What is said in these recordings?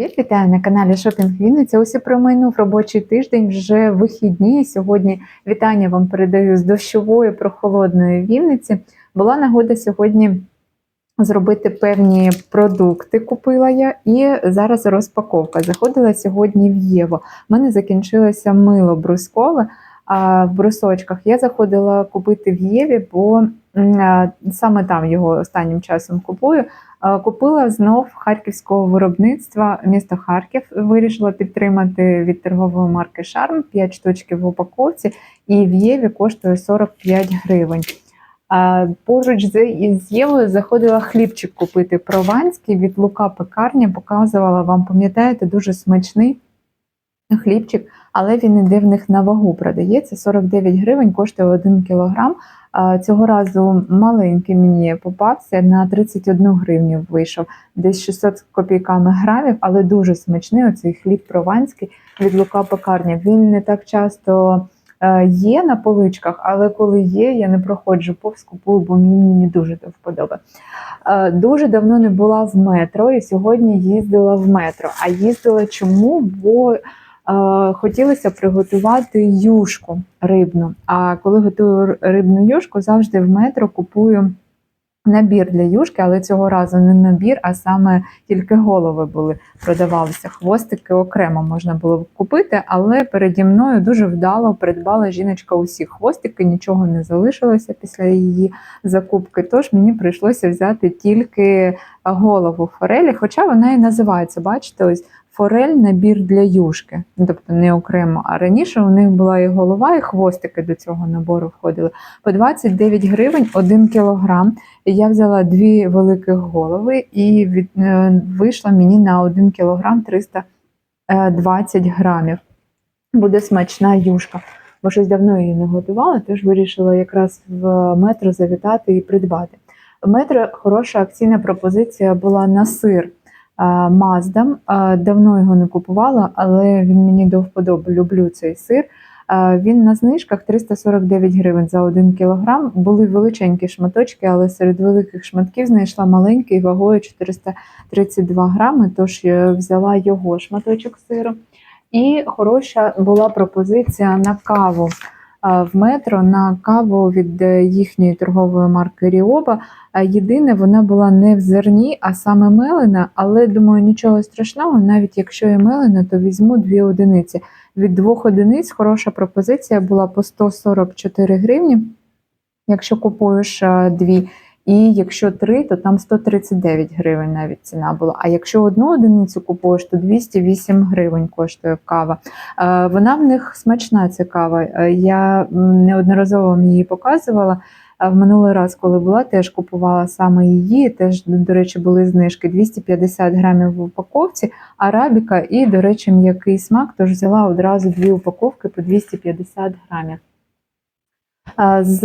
Вітаю на каналі Шопінг Вінниця. Ось і промайнув робочий тиждень, вже вихідні. Сьогодні вітання вам передаю з дощової прохолодної Вінниці. Була нагода сьогодні зробити певні продукти. Купила я, і зараз розпаковка. Заходила сьогодні в Єво. У мене закінчилося мило брускове. А в брусочках я заходила купити в Єві, бо саме там його останнім часом купую. Е, Купила знов харківського виробництва місто Харків. Вирішила підтримати від торгової марки Шарм 5 штучків в упаковці, і в Єві коштує 45 гривень. Поруч з Євою заходила хлібчик купити прованський від Лука Пекарня. Показувала вам, пам'ятаєте, дуже смачний хлібчик, але він іде в них на вагу. Продається 49 гривень, коштує 1 кілограм. Цього разу маленький мені попався на 31 гривню вийшов, десь 600 з копійками грамів, але дуже смачний. Оцей хліб прованський від Лука Пекарня. Він не так часто е, є на поличках, але коли є, я не проходжу повз купую, бо мені дуже до вподоби. Е, Дуже давно не була в метро, і сьогодні їздила в метро. А їздила чому? Бо хотілося приготувати юшку рибну. А коли готую рибну юшку, завжди в метро купую набір для юшки, але цього разу не набір, а саме тільки голови були продавалися. Хвостики окремо можна було купити, але переді мною дуже вдало придбала жіночка усі хвостики, нічого не залишилося після її закупки. Тож мені прийшлося взяти тільки голову форелі, хоча вона і називається, бачите, ось форель набір для юшки, ну, тобто не окремо. А раніше у них була і голова, і хвостики до цього набору входили. По 29 гривень 1 кілограм. Я взяла дві великих голови і від, е, вийшла мені на 1 кілограм 320 грамів. Буде смачна юшка. Бо щось давно її не готувала, тож вирішила якраз в метро завітати і придбати. В метро хороша акційна пропозиція була на сир. Маздам. Давно його не купувала, але він мені до вподоби. Люблю цей сир. Він на знижках 349 гривень за 1 кілограм. Були величенькі шматочки, але серед великих шматків знайшла маленький вагою 432 грами, тож взяла його шматочок сиру. І хороша була пропозиція на каву в метро на каву від е, їхньої торгової марки Ріоба. Єдине, вона була не в зерні, а саме мелена, але думаю, нічого страшного, навіть якщо і мелена, то візьму дві одиниці. Від двох одиниць хороша пропозиція була по 144 гривні, якщо купуєш дві. І якщо три, то там 139 гривень навіть ціна була. А якщо одну одиницю купуєш, то 208 гривень коштує кава. Е, Вона в них смачна ця кава. Е, Я неодноразово вам її показувала. В минулий раз, коли була, теж купувала саме її. Теж, до речі, були знижки 250 грамів в упаковці, арабіка і, до речі, м'який смак, тож взяла одразу дві упаковки по 250 грамів. З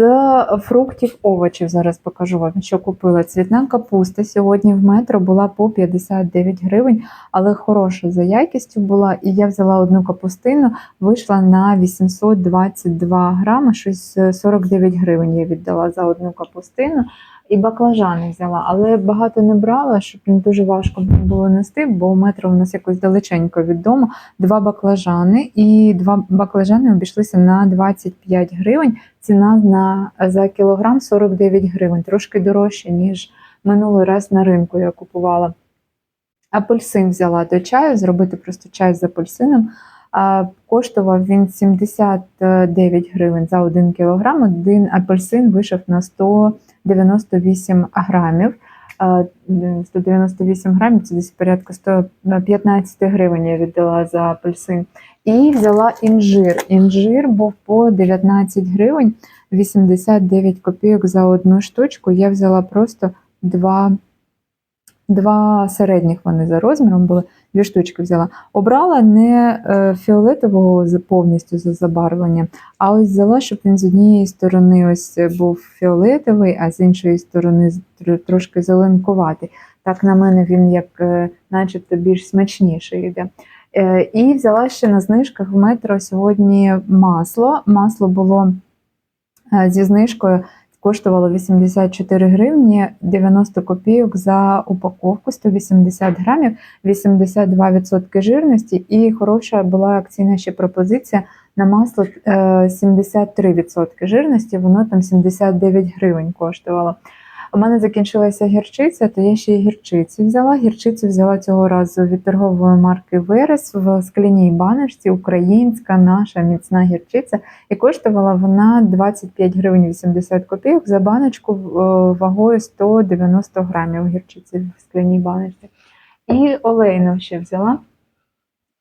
фруктів, овочів зараз покажу вам, що купила. Цвітна капуста сьогодні в метро була по 59 гривень, але хороша за якістю була. І я взяла одну капустину, вийшла на 822 грами, щось е, 49 гривень я віддала за одну капустину. І баклажани взяла, але багато не брала, щоб не дуже важко було нести, бо метро у нас якось далеченько від дому. Два баклажани, і два баклажани обійшлися на 25 гривень. Ціна на за кілограм 49 гривень, трошки дорожче, ніж минулий раз на ринку я купувала. Апельсин взяла до чаю, зробити просто чай з апельсином. Коштував він 79 гривень за 1 кілограм. Один апельсин вийшов на 198 грамів. 198 грамів це десь порядка 115 гривень я віддала за апельсин. І взяла інжир. Інжир був по 19 гривень 89 копійок за одну штучку. Я взяла просто два, два середніх вони за розміром були, дві штучки взяла. Обрала не е, фіолетового повністю за забарвленням, а ось взяла, щоб він з однієї сторони ось був фіолетовий, а з іншої сторони тр- трошки зеленкуватий. Так на мене він як е, начебто більш смачніший йде. Е, І взяла ще на знижках в метро сьогодні масло. Масло було е, зі знижкою коштувало 84 гривні 90 копійок за упаковку 180 грамів, 82% жирності, і хороша була акційна ще пропозиція на масло е, 73% жирності, воно там 79 гривень коштувало. У мене закінчилася гірчиця, то я ще й гірчиці взяла. Гірчицю взяла цього разу від торгової марки Верес в скляній баночці, українська наша міцна гірчиця. І коштувала вона 25 гривень 80 копійок за баночку е, вагою 190 грамів гірчиці в скляній баночці. І олейну ще взяла.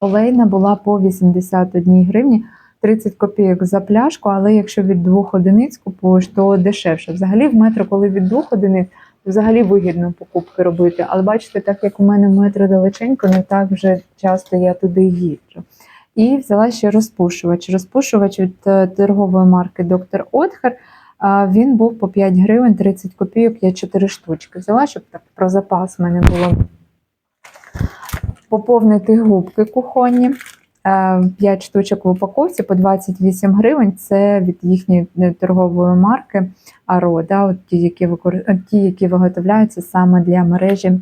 Олейна була по 81 гривні. 30 копійок за пляшку, але якщо від двох одиниць купуєш, то дешевше. Взагалі в метро, коли від двох одиниць, взагалі вигідно покупки робити. Але бачите, так як у мене метро далеченько, не так вже часто я туди їжджу. І взяла ще розпушувач. Розпушувач від е, торгової марки Доктор Отхер. Він був по 5 гривень 30 копійок, я 4 штучки взяла, щоб так про запас в мене було поповнити губки кухонні. 5 штучок в упаковці по 28 гривень. Це від їхньої е, торгової марки Аро, да, от ті, які викор... е, ті, які виготовляються саме для мережі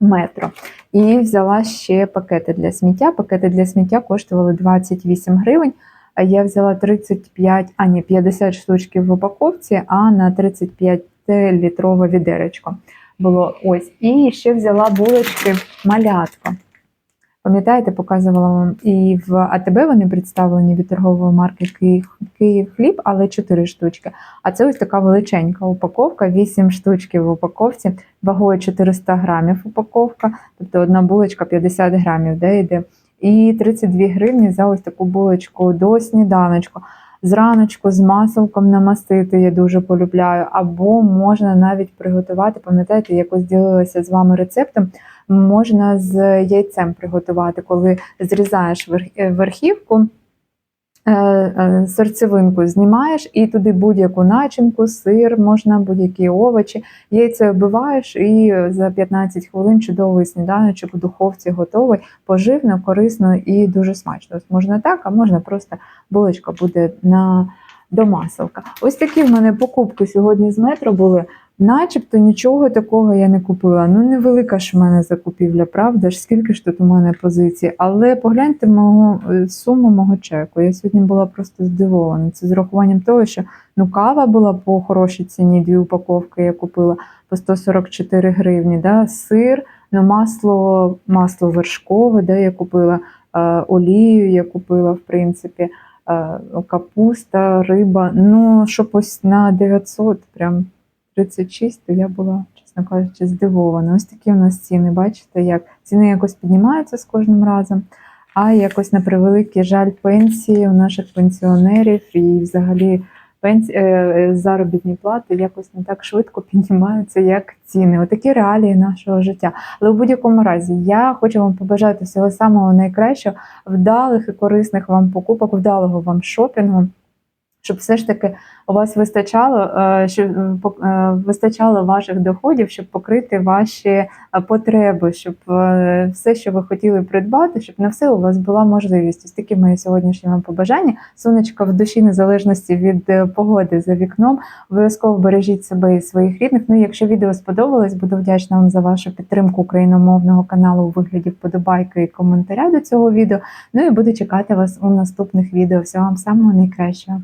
метро. І взяла ще пакети для сміття. Пакети для сміття коштували 28 гривень. А я взяла 35, а ні, 50 штучків в упаковці, а на 35 літрове відеречко було ось. І ще взяла булочки малятко. Пам'ятаєте, показувала вам і в АТБ вони представлені від торгової марки Київ, Київ хліб, але 4 штучки. А це ось така величенька упаковка, 8 штучків в упаковці, вагою 400 грамів упаковка, тобто одна булочка 50 грамів, де йде. І 32 гривні за ось таку булочку до сніданочку. Зраночку з маселком намастити я дуже полюбляю, або можна навіть приготувати. Пам'ятаєте, якось ділилася з вами рецептом. Можна з яйцем приготувати, коли зрізаєш е, верхівку, е, е, серцевинку знімаєш і туди будь-яку начинку, сир, можна будь-які овочі. Яйце вбиваєш і за 15 хвилин чудовий сніданочок у духовці готовий, поживно, корисно і дуже смачно. Ось можна так, а можна просто булочка буде на домаселка. Ось такі в мене покупки сьогодні з метро були. Начебто нічого такого я не купила. Ну, невелика ж в мене закупівля, правда ж? Скільки ж тут у мене позицій? Але погляньте мого е, суму мого чеку. Я сьогодні була просто здивована. Це з урахуванням того, що ну кава була по хорошій ціні, дві упаковки я купила по 144 гривні. Да? Сир, ну масло, масло вершкове, да, я купила е, олію, я купила, в принципі, е, капуста, риба. Ну, ось на 900 прям. 36, то я була, чесно кажучи, здивована. Ось такі у нас ціни, бачите, як ціни якось піднімаються з кожним разом, а якось на превеликий жаль пенсії у наших пенсіонерів і взагалі пенсі... е, заробітні плати якось не так швидко піднімаються, як ціни. Отакі реалії нашого життя. Але в будь-якому разі я хочу вам побажати всього самого найкращого, вдалих і корисних вам покупок, вдалого вам шопінгу. Щоб все ж таки у вас вистачало, е, щоб е, е, вистачало ваших доходів, щоб покрити ваші потреби, щоб все, що ви хотіли придбати, щоб на все у вас була можливість. Ось такі мої сьогоднішні вам побажання. Сонечка в душі незалежності від погоди за вікном. Обов'язково бережіть себе і своїх рідних. Ну, і якщо відео сподобалось, буду вдячна вам за вашу підтримку україномовного каналу у вигляді вподобайки і коментаря до цього відео. Ну і буду чекати вас у наступних відео. Всього вам самого найкращого.